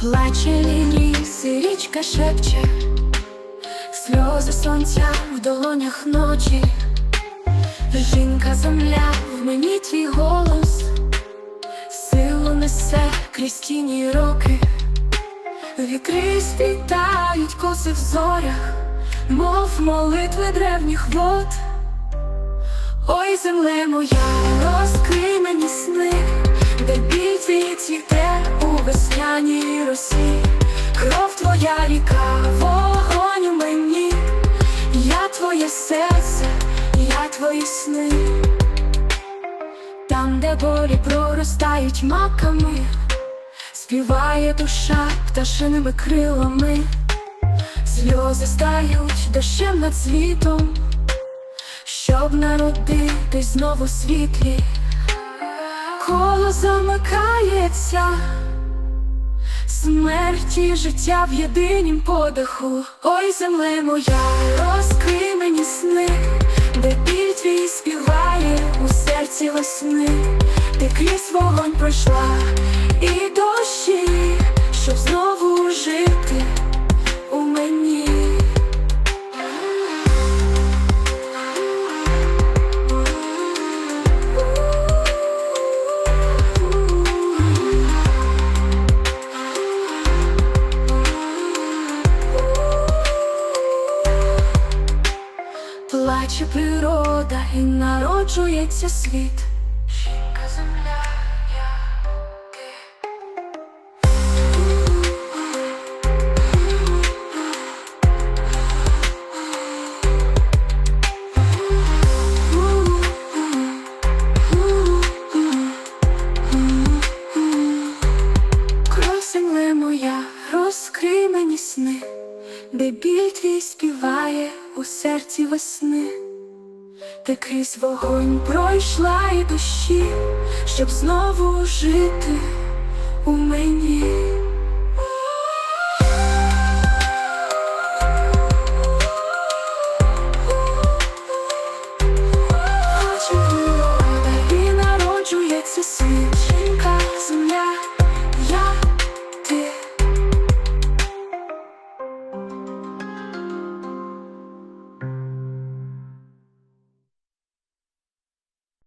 Плаче ліс, і річка шепче, сльози сонця в долонях ночі, жінка земля в мені твій голос, силу несе крізь тіні роки, вікри спітають коси в зорях, мов молитви древніх вод. Ой, земле моя, розкрий твоя ріка, вогонь у мені, я твоє серце, я твої сни, там, де болі проростають маками, співає душа пташиними крилами, сльози стають дощем над світом щоб народитись знову світлі, коло замикається, смерті і життя в єдинім подиху. Ой, земле моя, розкрий мені сни, де біль твій співає у серці весни, ти крізь вогонь пройшла і дощі, Плаче природа і народжується світ. Жінка, земля, я моя, розкрий мені сни, де біль твій співає у серці весни, ти крізь вогонь пройшла і душі, щоб знову жити у мені.